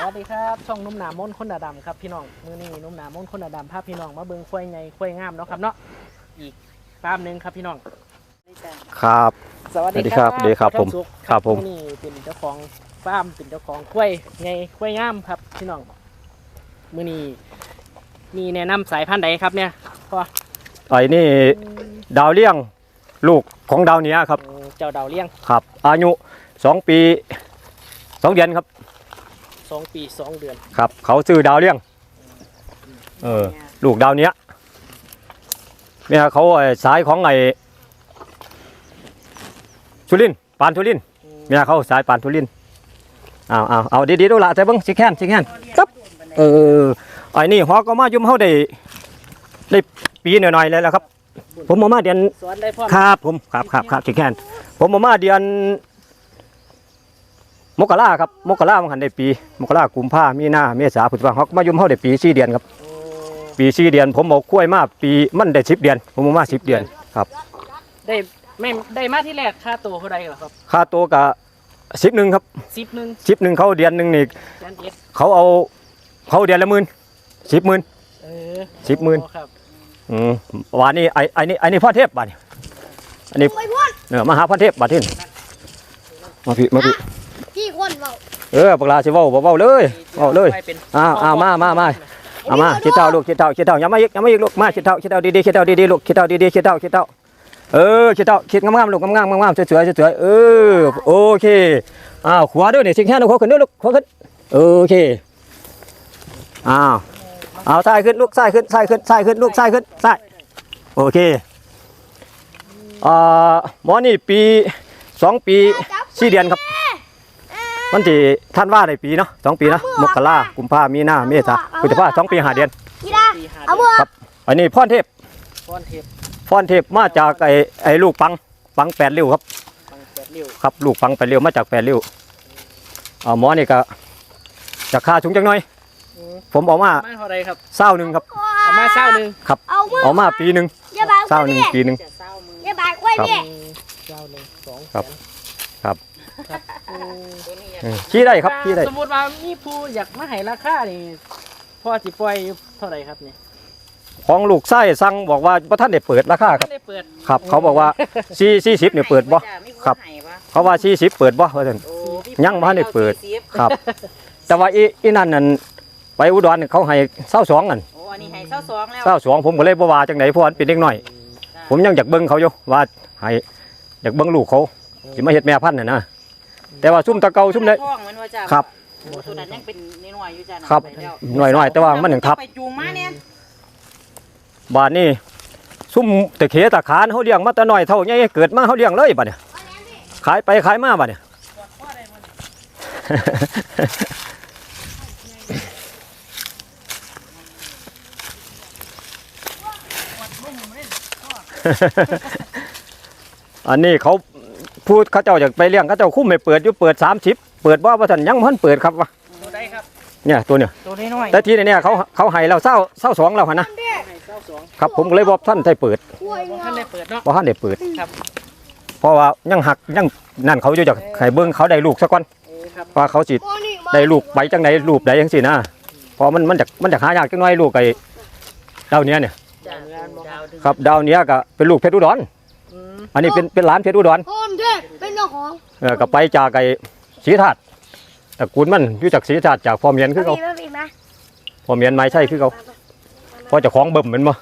สวัสดีครับช่องนุ่มหนามม้นคนดาดำครับพี่น้องมือนี้นุ่มหนามม้นคนดาดำพาพี่น้องมาเบิ่งควายใหญ่ควายงามเนาะครับเนาะอีกฟาร์มหนึ่งครับพี่น้องครับ สวัสดีสวัสดีครับสวัสดีครับผมท่านสุขครับผมอนี่เป็นเจ้าของฟาร์มเป็นเจ้าของควายใหญ่ควายงามครับพี่น้องมือนี้มีแนะนำสายพันธุ์ใดครับเนี่ยพ่อไอ้นี่ดาวเลี้ยงลูกของดาวเหนี้ยครับ เจ้าดาวเลี้ยงครับ อายุสองปีสองเดือนครับ สองปีสองเดือน ครับ เขาซื้อดาวเลี้ยง เออ ลูกดาวเหนี้ยแม่เขาไอ้สายของไอ้ทุลินทร์ปานทุลินทร์แม่เขาสายปานทุลินทร์เอาเอาเอาดีๆดูละใจเบิ้งสิแค้นสิแค้นครับเออไอ้นี่ฮอกก็มายุ่มเขาได้ได้ปีหน่อยๆเลยแล้วครับ ผมมามาเดือนสอนได้พ่อครับผมครับครับครับสิแค้นผมมามาเดือน มกราครับมกรามันหันได้ปีมกรากุมภามีนาเมษาพฤษภาคมมายุ่มเขาได้ปีสี่เดือนครับโอ้ปีสี่เดือน ผมเอากล้วยมาปีมันได้สิบเดือน ผมเอามาสิบเดือนครับ ได้ไม่ได้มาที่แรกค่าตัวเท่าไหร่เหรอครับค่าตัวกะสิบหนึ่งครับสิบหนึ่งสิบหนึ่งเขาเดือนหนึ่งนี่แสนเอ็ดเขาเอาเขาเดือนละหมื่นสิบหมื่นเออสิบหมื่นโอ้ครับอืมวานนี้ไอ้ไอ้นี่ไอ้นี่พ่อเทพบาดนี่อันนี้เออมาหาพ่อเทพบาดที่นี่มาพี่มาพี่ พี่คนเบาเออปากลาสิเว้าบ่เว้าเลยเว้าเลยไปเป็นอ้าวอ้าวมามามาเอามาคิดเท่าลูกคิดเท่าคิดเท่าอย่ามาอีกอย่ามาอีกลูกมาคิดเท่าคิดเท่าดีๆคิดเท่าดีๆลูกคิดเท่าดีๆคิดเท่าคิดเท่าเออคิดเท่าคิดงามๆลูกงามๆงามๆสวยๆสวยๆเออโอเคอ้าวขวาด้วยนี่สิงแค่นขวาขึ้นด้วยลูกขวาขึ้นโอเคอ้าวเอาซ้ายขึ้นลูกซ้ายขึ้นซ้ายขึ้นซ้ายขึ้นลูกซ้ายขึ้นซ้ายโอเคอ่าหมอนี่ปีสองปีสี่เดือนครับ มันที่ท่านว่าในปีเนาะสองปีนะมกรากุมภามีนาเมษาพฤษภาสองปีห้าเดือนกีฬาปีหาเอาเดืบัอนวครับอันนี้พรเทพป้อนเทปพรเทพมาจากไอ้ไอ้ลูกปังปังแปดริ้วครับฟังแปดริ้วครับลูกปังแปดริ้วมาจากแปดริ้วอ่าหมอนี่ก็จะค่าถุงจังหน่อย อืมผมเอามามาเท่าไรครับเศร้าหนึ่งครับเอามาเศร้าหนึ่งเอามือเอามาปีหนึ่งอย่าบายเศร้าหนึ่งปีหนึ่งอย่าบายกล้วยครับพี่เศร้าหนึ่งสองครับแสน ครับครับโอ้เออขี้ได้ครับขี้ได้ สมมติว่ามีผู้อยากมาให้ราคานี่พ่อสิปล่อยอยู่เท่าไหร่ครับนี่ของลูกไส้สั่งบอกว่าพระท่านได้เปิดราคาครับไม่ได้เปิดครับ เขาบอกว่าสี่สี่สิบเนี่ยเปิดบ่ครับ เขาว่าสี่สิบเปิดบ่ว่าท่านยังบ่ทันได้เปิด ครับ แต่ว่าอีอีนั่นนั่นไปอุดรนี่เขาให้เศร้าสองนั่นโอ้อันนี้ให้เศร้าสองแล้วเศร้าสองผมก็เลยบ่ว่าจังไหนเพราะว่ามันเป็นเด็กน้อย ผมยังอยากเบิ่งเขาอยู่ว่าให้อยากเบิ่งลูกเขาสิมาเฮ็ดแม่พันธุ์น่ะนะ แต่ว่าซุ่มตะเกาซุ่มเลยท้องมันว่าจ้ะครับโอ้ตัวนั้นยังเป็นน้อยๆอยู่จ้ะครับไปแล้วน้อยๆแต่ว่ามันถึงทับ ไปจูงมาเนี่ยบาดนี้ซุ่มตะเขตะขานเขาเลี้ยงมาแต่น้อยเท่าใหญ่เกิดมาเขาเลี้ยงเลยบัดเนี่ยขายไปขายมาบัดเนี่ย อันนี้เขา พูดเขาเจ้าอยากไปเลี้ยงเขาเจ้าคุ้มไม่เปิดอยู่เปิดสามสิบเปิดว่าว่าท่านยังพันเปิดครับวะตัวใดครับเนี่ยตัวเนี่ยตัวน้อยแต่ทีนี้เนี่ยเขาเขาให้เราเศร้าเศร้าสองแล้วหั่นนะๆให้เศร้าสองครับผมก็เลยบอกท่านให้เปิดกล้วยบ่งท่านได้เปิดเนาะเพราะท่านได้เปิดครับเพราะว่ายังหักยังนั่นเขาอยู่จากให้เบิ้งเขาได้ลูกสักก่อนโอ้ครับว่าเขาสิได้ลูกใบจังไหนรูปใดจังสินะเพราะมันมันจะมันจะหายากจังน้อยลูกไอ้ดาวเนี้ยเนี่ยจ้ะดาวดึงครับดาวเนี้ยก็เป็นลูกเพชรอุดร อืมอันนี้เป็นเป็นหลานเพชรอุดรพร้อมเด้เป็นเจ้าของเออก็ไปจากไอ้ศรีธาตุตระกูลมันอยู่จากศรีธาตุจากพ่อเมียนคือเขามาพี่มาพ่อเมียนไม่ใช่คือเขาเพราะเจะของเบิ่มเหมือนบ่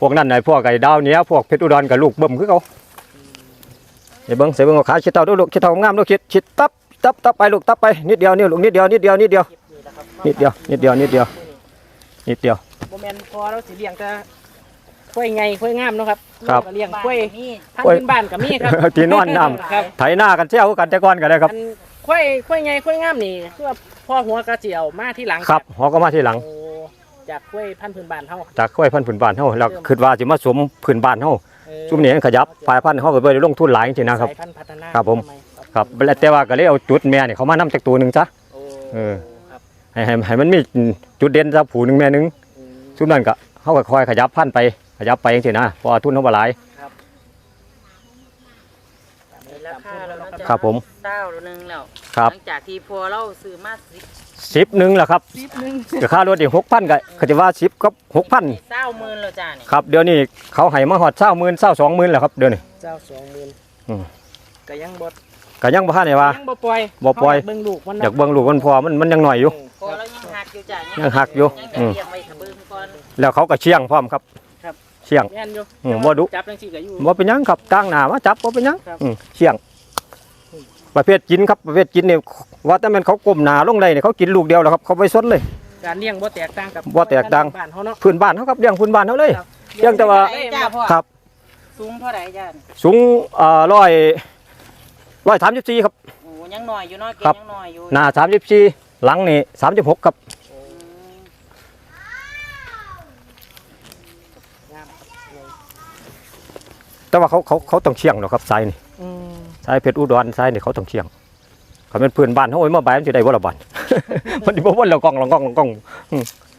พวกนั้นไอ้พวกไอ้ดาวเนี้ยพวกเพชรอุดรกับลูกเบิ่มคือเขาเดี๋ยวเบิ่งเสียเบิ่งเอาขาชิดเท่าดูลูกชิดเท่างามลูกชิดชิดตับตับตับไปลูกตับไปนิดเดียวนี่ลูกนิดเดียวนิดเดียวนิดเดียวนี่แหละครับนิดเดียวนิดเดียวนิดเดียวนิดเดียวโมเมนพอเราสิเลี้ยงแต่ ควายไงควายงามเนาะครับครับก็เลี้ยงควายนี่พันธุ์พื้นบ้านกับมีครับที่นอนน้ครับไถหน้ากันเจ้ากันแต่ก่อนก็ได้ครับอันควายควายไงควายงามนี่คือว่าพ่อหัวกระเจียวมาที่หลังครับหอก็มาทีหลังโอ้จากควายพันธุ์พื้นบ้านเฮาจากกล้วยพันธุ์ผืนบ้านเฮาแล้วคิดว่าสิมาสวมผืนบ้านเฮาเออซุมนี้ขยับฝ่ายพันธุ์เฮาก็บ่ได้ลงทุนหลายจริงๆนะครับสายพันธุ์พัฒนาครับผมทำไครับแล้วแต่ว่าก็เลยเอาจุดแม่นี่เขามานํจากตัวหนึงซะโอ้เออครับให้ให้ให้มันมีจุดเด่นซะผูหนึงแม่หนึงอืมซุมนั้นก็เฮาก็คอยขยับพันธุ์ไป ขยับไปจังซี่นะเพราะว่าทุนเฮาบ่หลาย ราคาแล้วเนาะจ้ะครับผมเต้าหนึงแล้วครับ หลังจากที่พอเราซื้อมาสิสิบหนึ่งแหละครับสิบหนึงก็ค่ารถอีกหกพันก็ก็จะว่าสิบกับหกพันเต้าหมื่นแล้วจ้านี่ครับเดี๋ยวนี้เขาให้มาหอดเศร้าหมื่นเศร้าสองหมื่นแหละครับเดี๋ยวนี้ เจ้าสองหมื่นอืม ก็ยังบ่ก็ยังบ่ทันได้ว่า ยังบ่ปล่อยบ่ปล่อย เาให้เบิ่งลูกมันอยากเบิ่งลูกมันพอมันมันยังหน่อยอยู่ พอเรายังหักอยู่จ้ายัยังหักอยู่ ยังจะอืมเลี้ยงไว้ถ้าเบิ่งก่อนแล้วเขาก็เชียงพร้อมครับ เชียง แม่นอยู่อืมบ่ดุ จับจังซี่ก็อยู่บ่เป็นหยังครับตั้งหน้ามาจับบ่เป็นหยังครับ อืมเชียง ประเภทกินครับประเภทกินเนี่ยว่าแต่แมันเขาก้มหน้าลงได้เนี่ยเขากินลูกเดียวแล้วครับเขาไปสดเลย การเลี้ยงบ่แตกต่างกับบ่แตกต่าง บ้านเฮาเนาะ พื้นบ้านเขาครับเลี้ยงพื้นบ้านเขาเลย ครับ เลี้ยงแต่ว่าเท่ไหร่จ้าพ่อครับ สูงเท่าไหร่จ้าสูงเอ่อร้อยร้อยสามสิบสี่ครับ โอ้ยังน้อยอยู่เนาะเก่ครับงยังน้อยอยู่หน้าสามสิบสี่หลังนี่สามสิบหกครับ อืม งาม แต่ว่าเขาเขาเขาต้องเชียงหรอกครับสายนี่อืมสายเพชรอุดรสายนี่เขาต้องเชียงเขาเป็นพื้นบ้านเขาโอ้ยมาบายมันจะได้บ่ละบันมันจะบ่วนละกล้องละกล้องละกล้อง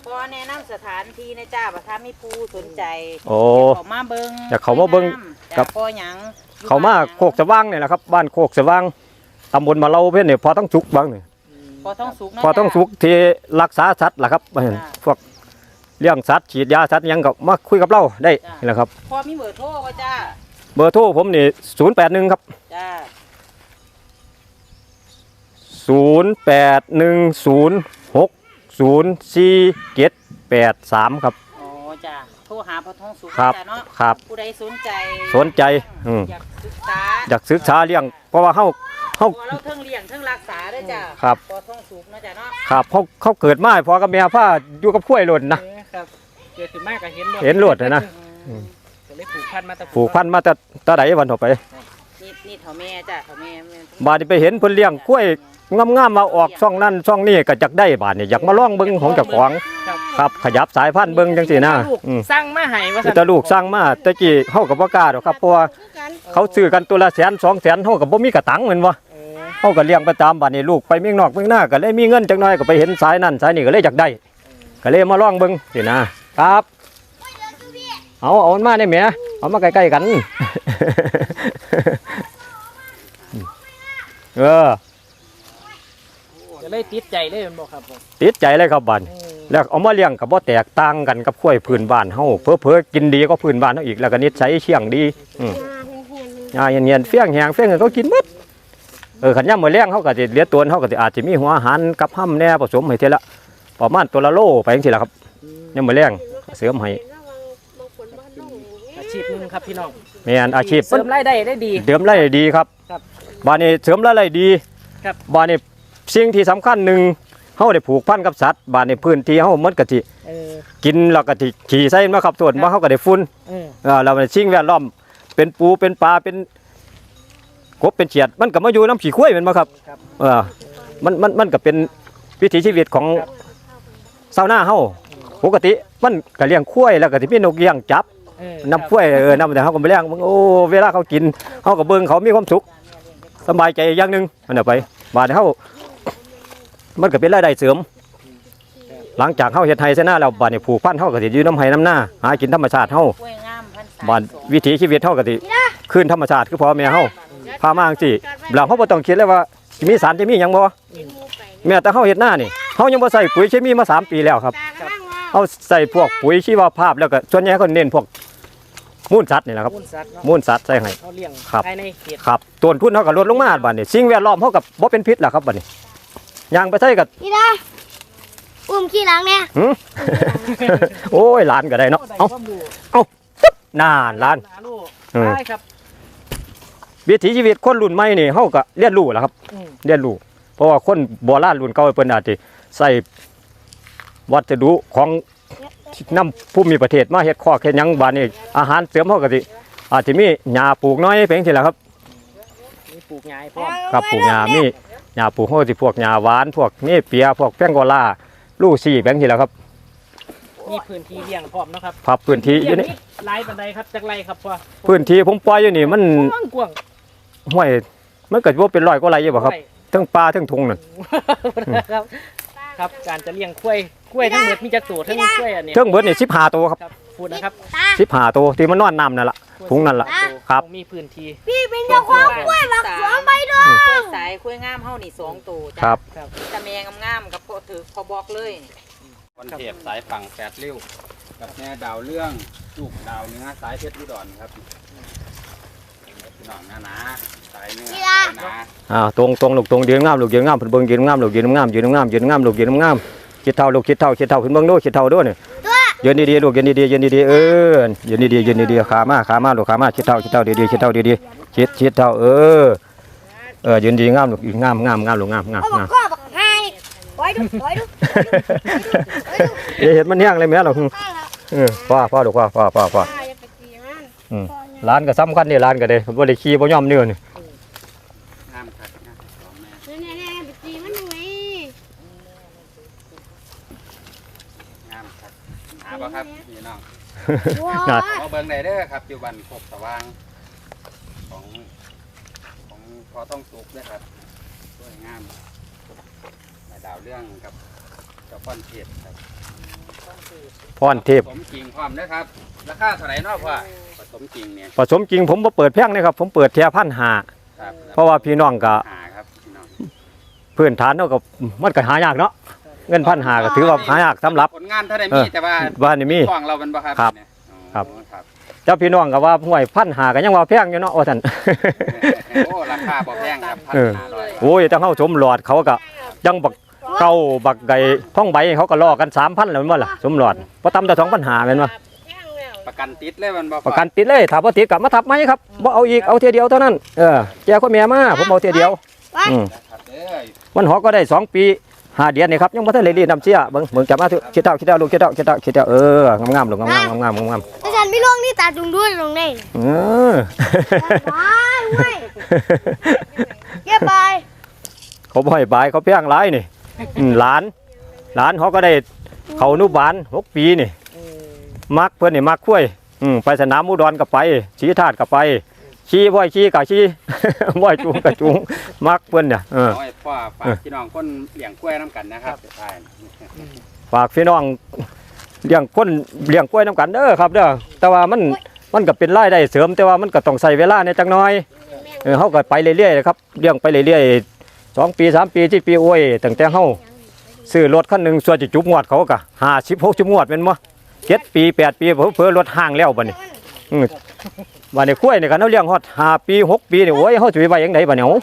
พอแนะนำสถานที่นะจ้าว่าถ้ามีผู้สนใจโอ้เขามาเบิ่งอยากเข้ามาเบิ่งจ้ะครับพอหยังอยู่เขามาบ้นหยังโคกสว่างเนี่ยแหละครับ บ้านโคกสว่างตำบลมาเล่าเพื่อนเนี่ยพอต้องสุกบ้างเนี่ยพอต้องสุกนะพอต้องจ้ะสุกที่รักษาสัตว์ล่ะครับเห็นจ้ะพวก เลี้ยงสัตว์ฉีดยาสัตว์หยังก็มาคุยกับเราได้นี่แหละครับ พอมีเบอร์โทรก็จ้าเบอร์โทรผมนี่ศูนย์แปดหนึ่งครับจ้าศูนย์แปดหนึ่งศูนย์หกศูนย์สี่เจ็ดแปดสามครับ อ๋อจ้าโทรหาพอท้องสุกครับจ้าเนาะครับ ผู้ใดสนใจสนใจอืมอยากศึกษาอยากศึกษาเลี้ยงเพราะว่าเขาเขา พอเราเทิงเลี้ยงเทิงรักษาด้วยจ้าครับ พอท้องสุกนะจ้าเนาะครับเขาเขาเกิดมาให้พอกับแม่ผ้าอยู่กับข้วยหล่นนะ เออ ครับเกิดขึ้นมาก็เห็นเห็นโลดเลยนะ อืมก็เลยผูกพันมาแต่ผูกพันมาแต่ตาใดวันต่อไป นี่นี่เถาแม่จ้าเถาแม่แม่บาดนี้ไปเห็นเพิ่นเลี้ยงกล้วยงามๆมาออกช่องนั่นช่องนี้ก็จักได้บาดนี่อยากมาลองเบิ่งของเจ้าของครับครับ ขยับสายพันธุ์เบิ่งจังซี่นะลูกอืมสร้างมาให้ว่าซั่นแต่ลูกสร้างมาแตะกี้เฮาก็บ่กล้าดอกครับเพราะว่าเขาซื้อกันตัวละแสนสองแสนเฮาก็บ่มีกระตังแม่นบ่เออเฮาก็เลี้ยงประจำบาดนี้ลูกไปเมืองนอกเมืองหน้าก็เลยมีเงินจักหน่อยก็ไปเห็นสายนั่นสายนี้ก็เลยอยากได้ ก็เลยมาลองเบิ่งสินะครับ เอาเอามันมาได้แหมเอามาใกล้ๆกัน เออก็เลยติดใจเลยแม่นบ่ครับผมติดใจเลยครับบัดเออแล้วเอามาเลี้ยงกับบ่แตกต่างกันกับข้วยพื้นบ้านเฮาเผลอๆกินดีก็พื้นบ้านเฮาอีกแล้วก็นิสัยเชี่ยงดีอืมยาเงียนๆเฟี้ยงแหงเฟี้ยงก็กินหมดเออขันย่ำมื้อแรงเฮาก็สิเหลือตัวเฮาก็สิอาจสิมีหัวอาหารกับห้ํแหน่ผสมให้เท่าละ ประมาณตัวละโลไปจังซี่ล่ะครับย่ำมื้อแรงเสริมให้อาชีพหนึงครับพี่น้องแม่นอาชีพเสริมรายได้ได้ดี เสริมรายได้ดีครับครับบ้านนี้เสริมรายได้ดีครับ บ้านนี้สิ่งที่สำคัญหนึ่งเฮาได้ผูกพันกับสัตว์บ้านนี้พื้นที่เฮามันก็สิเออ กินแล้วก็สิขี่ใส่มาครับส่วนครับ ว่าเฮาก็ได้ฝุ่น เออ เออแล้วมันสิ่งแวดล้อมเป็นปูเป็นปลาเป็นกบเป็นเฉียด มันก็มาอยู่น้ำขี้ข้วยแม่นบ่ครับครับ เออมันมันมันก็เป็นวิถีชีวิตของครับ ชาวนาเฮาปกติมันก็เลี้ยงข้วยแล้วก็สิมีนกเลี้ยงจับเออน้ำข้วยเออน้ำแต่เฮาก็ไปเลี้ยงมึงโอ้เวลาเขากินเฮาก็เบิ่งเขามีความสุขสบายใจอย่างหนึงอันนั้นไปบาดนี้เฮามันก็เป็นรายได้เสริม หลังจากเฮาเฮ็ดไร่เสนาแล้วบาดนี้ผูกพันเฮาก็สิอยู่น้ำไห้น้ำหน้าหากินธรรมชาติเฮากล้วยงามพันสายบ้านสองวิถีชีวิตเฮาก็สิคืนธรรมชาติคือพ่อแม่เฮาพามาจังซี่เราเฮาบ่ต้องคิดเลยว่าสิมีสารจะมีหยังบ่แม้แต่เฮาเฮ็ดหน้านี่ เฮายังบ่ใส่ปุ๋ยเคมีมาสามปีแล้วครับเฮาใส่พวกปุ๋ยชีวภาพแล้วก็ส่วนใหญ่เขาเน้นพวกมูลสัตว์นี่แหละครับ มูลสัตว์เนาะมูลสัตว์ใส่ให้เขาเลี้ยงครับภายในเขตครับต้นทุนเฮาก็ลดลงมาบัดนี้สิ่งแวดล้อมเฮาก็บ่เป็นพิษแล้วครับบัดนี้ยางไปใส่ก็นี่นะอุ้มขี้หลังเนี่ยหึโอ้ยหลานก็ได้เนาะได้เอ้าความรู้นานหลานหาลูกอืมได้ครับวิถีชีวิตคนรุ่นใหม่นี่เฮาก็เรียนรู้แหล้วครับอืมเรียนรู้เพราะว่าคนโบราณรุ่นเก่าเพิ่นอาจจะ ใส่วัสดุของน้ำภูมิประเทศมาเฮ็ดข้อเฮ็ดหยังบาดนี้อาหารเสริมเฮาก็สิอาจจะมีหญ้าปลูกน้อยเพียงซี่แหละครับมีปลูกหญ้าให้พร้อมครับปลูกหญ้ามีหญ้าปลูกเฮาสิพวกหญ้าหวานพวกเนเปียพวกแป้งโกลาลูซี่เพียงซี่แหละครับมีพื้นที่เลี้ยงพร้อมเนาะครับพับพื้นที่อยู่นี่เลี้ยงหลายปานใดครับจักไรครับพ่อพื้นที่ผมปล่อยอยู่นี่มันกว้างกว้างห้วยมันเกิดว่าเป็นร้อยกว่าไร่อยู่บ่ครับไว้ทั้งปลาทั้งทุ่งนั่น ครับครับ การจะเลี้ยงกล้วยกล้วยทั้งหมดมีจักตัวทั้งกล้วยอันนี้เทิงเบิดนี่15ตัวครับครับพูดนะครับตาสิบห้าตัวที่มันนอนน้ำนั่นล่ะถุงนั่นล่ะครับ มีพื้นที่ พี่เป็นเจ้าของกล้วยบักสองใบด้วยกล้วยสายกล้วยงามเฮานี่สองตัวจ้ะครับ ครับ ตะแมงงามๆกับพอถือพอบอกเลยนี่วันเทพสายฝั่งแปดริ้ว กับแม่ดาวเรื่องลูกดาวเนื้อสายเพชรอุดรครับพี่ น้องหนาหนาสายเนื้อสายหนาอ่าตรงตรงลูกตรงยืนงามลูกยืนงามเพิ่นเบิ่งยืนงามลูกยืนงามยืนงามยืนงามลูกยืนงามคิดเท่าลูกคิดเท่าคิดเท่าเพิ่นเบิ่งดูคิดเท่าด้วยนี่ตัวยืนดีๆลูกยืนดีๆยืนดีๆเออยืนดีๆยืนดีๆขามาขามาลูกขามาคิดเท่าคิดเท่าดีๆคิดเท่าดีๆคิดคิดเท่าเออเออยืนดีงามลูกงามงามงามลูกงามงามเอาบังากมก้อบักไห้ปล่อยดูปล่อยดูปล่อยดูเอ๊ะเห็นมันแห้งเลยแม่เราข้างละเออพ่อพ่อลูกพ่อพ่อพ่อพ่ออย่าไปตีมันอืม ร้านก็สำคัญนี่ร้านก็เด้บ่ได้ขี่บ่ยอมเนื้อนี่งามครับงามของแม่แน่ๆไปตีมันยังไงงามครับหาบ่ครับพี่น้องว้าน่ะมาเบิ่งได้เด้อครับอยู่บ้านโคกสว่างของของพอต้องสุกนะครับสวยงามแม่ดาวเรื่องกับเจ้าป้อนเทพครับ พรเทพผสมจริงพร้อมนะครับ ราคาเท่าไหร่เนาะพ่อผสมจริงเนี่ยผสมจริงผมบ่เปิดแพงนะครับ ผมเปิดแค่พันหาครับเพราะว่าพี่น้องก็หาครับพี่น้องพื้นฐานเนาะก็มันก็หายากเนาะเงินพันหาก็ถือว่าหายากสำหรับ ผลงานเท่าใดเอมีอแต่ว่าบ้านนี่มีกล้องเราเป็นบ่ครับครับเนี่ยอ๋อครับ ครับเจ้าพี่น้องก็ว่าห่วยพันหาก็ยังว่าแพงอยู่เนาะว่าท่าน โอ้ราคาบ่แพงครับพันเออ ห้าร้อยโอ้ยจังเฮาชมหลอดเขาก็ยังบัก เก้าบักไก่ท่องใบเขาก็ล่อกัน3,000แล้วแม่นบ่ล่ะสมหลอดบ่ต่ำแต่2,000หาแม่นบ่ประกันติดเลยมันบ่ประกันติดเลยถ้าบ่ติดก็มาทับไหมครับบ่เอาอีกเอาเทียเดียวเท่านั้นเออแจกคนแม่มาผมเอาเทียเดียวอืมครับเด้อมันหอก็ได้สองปีห้าเดือนนี่ครับยังบ่ทันได้รีดน้ำเสียเบิ่งเบิ่งจับมาเถอะคิดเอาคิดเอาลูกคิดเอาคิดเอาคิดเอาเอองามๆลูกงามๆงามๆงามแต่ฉันไม่ลงนี่ตาจุงด้วยลงนี่ๆเออบายเว้ย เก็บบายเขาบ่ให้บายเขาเพียงหลายนี่ อืมหลาน หลานเขาก็ได้เขาอนุบาลหกปีนี่อืมมักเพื่อนนี่มักคุ้ยอืมไปสนามอุดรก็ไปชีธาตุก็ไปชี้บ่อยชี้ก็ชี้ บ่อยจูงก็จูงมักเพื่อนเนี่ยเออขอให้พ่อฝากพี่น้องคนเลี้ยงกล้วยน้ำกันนะครับสุดท้ายฝากพี่น้องเลี้ยงคนเลี้ยงกล้วยน้ำกันเด้อครับเด้อแต่ว่ามันมันก็เป็นรายได้เสริมแต่ว่ามันก็ต้องใส่เวลาในจังน้อยเออเฮาก็ไปเรื่อยๆครับเลี้ยงไปเรื่อยๆ สองปีสามปีที่ปีโอ้ยตั้งแต่เฮาซื้อรถคันหนึ่งส่วนจะจุบงวดเขาก็ห้าสิบหกสิบงวดเป็นมั้เจ็ดปีแปดปีเพิ่อรถห้างแล้วบัดนี้บัดนี้กล้วยนี่กันเฮาเลี้ยงฮอดห้าปีหกปีนี่โอ้ยเฮาสิไปไว้ยังไงบัดนี้เฮา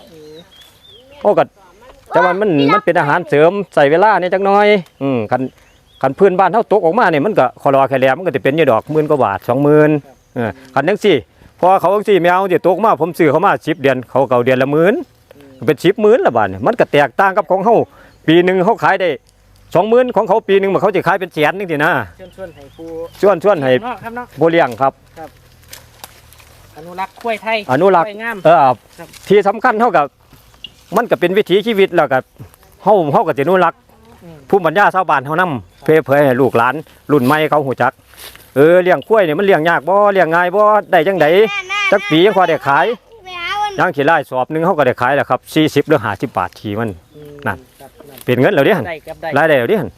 เฮาก็แต่ว่ามันมันเป็นอาหารเสริมใส่เวลาในจังน้อยอืมคันคันพื้นบ้านเท่าตกออกมาเนี่ยมันก็คอรอแค่แลมมันก็จะเป็นอยดอกหมื่นกว่าบาทสองหมื่นเออคันจังสี่พอเขาจังสี่แมวที่ตกมาผมซื้อเขามาสิบเดือนเขาเก่าเดือนละหมื่น เป็นสิบหมื่นละบาทเนี่ยมันก็แตกต่างกับของเขาปีหนึ่งเขาขายได้สองหมื่นของเขาปีหนึ่งมันเขาจะขายเป็นแสนนึงทีนะชวนชวนให้ผู้ส่วนส่วนให้เนาะครับเนาะโบเลี้ยงครับ อนุรักษ์กล้วยไทยอนุรักษ์กล้วยงามเออครับที่สำคัญเท่ากับ มันก็เป็นวิถีชีวิตแล้วก็เฮาเฮาก็จะอนุรักษ์อืมผู้ปัญญาชาวบ้านเฮานำเผยเผยให้ลูกหลานรุ่นใหม่เขาหูจัก เออเลี้ยงกล้วยเนี่ยมันเลี้ยงยากบ่เลี้ยงง่ายบ่ได้จังไดจักปียังพอได้ขายไปหาวัน ย่างขี้ไล่สอบหนึงเขาก็ได้ขายแล้วครับ40หรือ50บาททีมันอืมนั่น ครับนั่นเป็นเงินแล้วเด้หั่นได้ครับได้รายได้แล้วเด้หั่น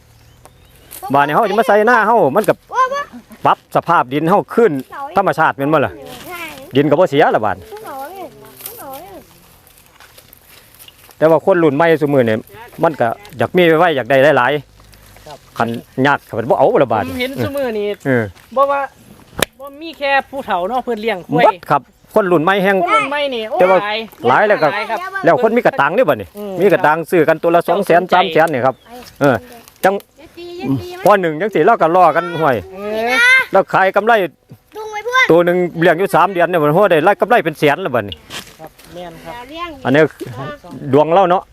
บ้านนี้เฮาจะมาใส่หน้าเฮามันก็ว่าว่าปรับสภาพดินเฮาขึ้นธรรมชาติแม่นบ่ล่ะใช่ดินก็บ่เสียละบาดผู้หนอเนี่ยผู้หนอเนี่ยแต่ว่าคนรุ่นใหม่ซุมื้อนี่มันก็อยากมีไว้อยากได้หลายๆคันยากก็บ่เอาละบาดผมเห็นซุมือนี่เออบ่ว่าบ่มีแค่ผู้เฒ่าเนาะเพิ่นเลี้ยงกล้วยเบิดครับ คนรุ่นใหม่แฮงคนรุ่นใหม่นี่โอ้แต่ว่า หลายหลายแล้วก็หลายครับ แล้วคนมีกระตังนี่บ่นี่อืมีกระตังซื้อกันตัวละ2 0 0 0 0 0 3 0 0 0 0นี่ครับ เออ จังอย่าตีอย่าตีพอหนึ่งจังสิเราก็ล่อกันห้วย เออแล้วขายกำไรดุงไว้เพื่อนตัวหนึ่งเลี้ยงอยู่สามเดือนเนี่ยมันหัวได้ไล่กำไรเป็นแสนแล้วบัดนี้ครับแม่นครับอย่าเลี้ยงอันนี้ดวงเราเนาะ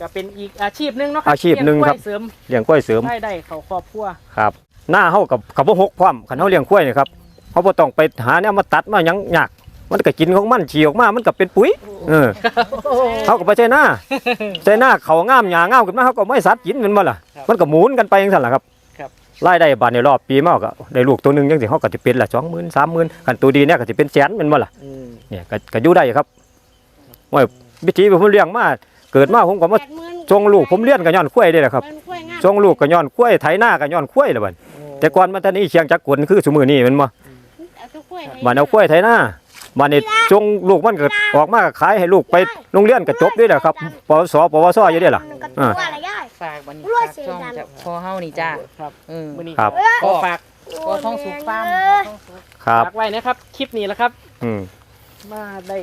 ก็เป็นอีกอาชีพหนึงเนาะอาชีพหนึ่งครับ เลี้ยกล้วยเสริมเลี้ยงกล้วยเสริม ได้ได้เข้าครอบครัวครับ หน้าเฮากับกับบ่หกความคันเฮาเลี้ยงกล้วยนี่ครับเฮาบ่ต้องไปหาแนวมาตัดมาหยังยาก มันก็กินของมันฉี่ออกมา มันก็เป็นปุ๋ย เออเฮาก็ไปใช้หน้าใช้หน้าเขางามหญ้างามขึ้นมาเฮาก็ไม่สัตว์กินแมันบ่ล่ะ มันก็หมุนกันไปจังซั่นล่ะครับครับรายได้บาดในรอบปีมาก็ได้ลูกตัวหนึงจังสิเฮาก็สิเป็นละ20,000 30,000คันตัวดีเนี่ยก็สิเป็นแสนแม่นบ่ล่ะอืมเนี่ยก็ก็อยู่ได้ครับว่าวิธีผมเลี้ยงมาเกิดมาผมก็มาแปดหมื่นส่งลูกผมเลี้ยงก็ย้อนคุ้ยได้แหละครับมันกล้วยงามส่งลูกก็ย้อนคุ้ยไถหน้าก็ย้อนคุ้ยละบัดโอ้แต่ก่อนมันตอนนี้เชียงจักรกลคือสมือนี่แมันบ่เอาทุกกล้วยให้บ้านเอากล้วยไถนา บ้านนี้จงลูกมันก็ออกมาก็ขายให้ลูกไปโรงเรียนก็จบด้วยแหละครับปวสปวสอยู่เด้ล่ะมันกระอ่าตัวอะไรย่ายฝากบันนี้รวดฝากเสียช่องดังจากพอเฮานี่จ้าครับเออมื้อนี้ครับ ขอฝากพอท้องสุกฟาร์มพอท้องสุกครับ ฝากไว้นะครับ คลิปนี้แหละครับ อืม มาได้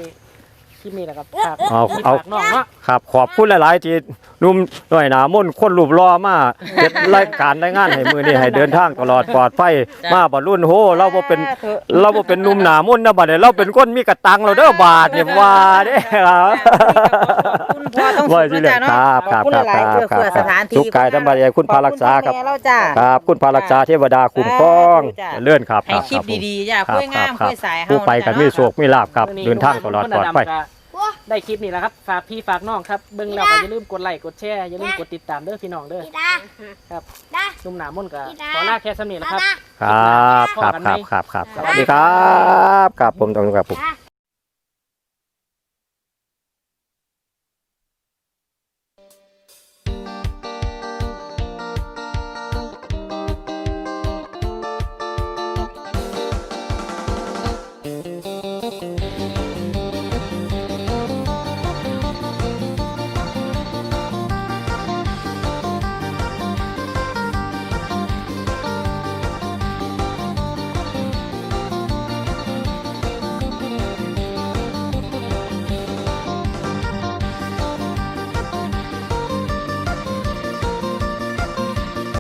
คลิปนี้แหละครับฝากเอาพี่เอา ฝากน้องเนาะครับขอบคุณหลาย ๆ ที่นุ่มหน่อยหนามนต์คนรูปรอมาเฮ็ดรายการรายงานให้มือนี่ให้เดินทางตลอดปลอดภัยมาบรรลุนโหเราบ่เป็นเถอะเราบ่เป็นหนุ่มหนามนต์นะบัดนี้เราเป็นคนมีกระตังเราเด้อบาทเนี่ยว่าเด้ครับ คุณพ่อต้องว่าสุสิกเลยจ้าเนาะครับขอบคุณครับหลายๆครับเพื่อเพื่อครับสถานที่สุขกายธรรมดาคุณพารักษาครับ ขอณพ่อแม่เราจ้า ครับ คุณพารักษาเทวดาคุ้มครองจ้ะ เลื่อนครับให้รับคลิปรับผมดีๆจ้าครัคุบยงามครับคุยสายเฮาผู้ไปกันมีโชคมีลาภครับมื้อเดินทางตลอดปลอดภัย คนดำก็ ได้คลิปนี้แหละครับ ฝากพี่ฝากน้องครับ เบิ่งแล้วก็อย่าลืมกดไลค์กดแชร์อย่าลืมกดติดตามเด้อพี่น้องเด้ออีดาครับดานุ่มหนามนต์ก็อีดาขอลาแค่สำเนียงดานะครับดาครับ ครับ ครับ ครับ ครับ ครับ สวัสดีครับ ครับผมตรงกับผม ดา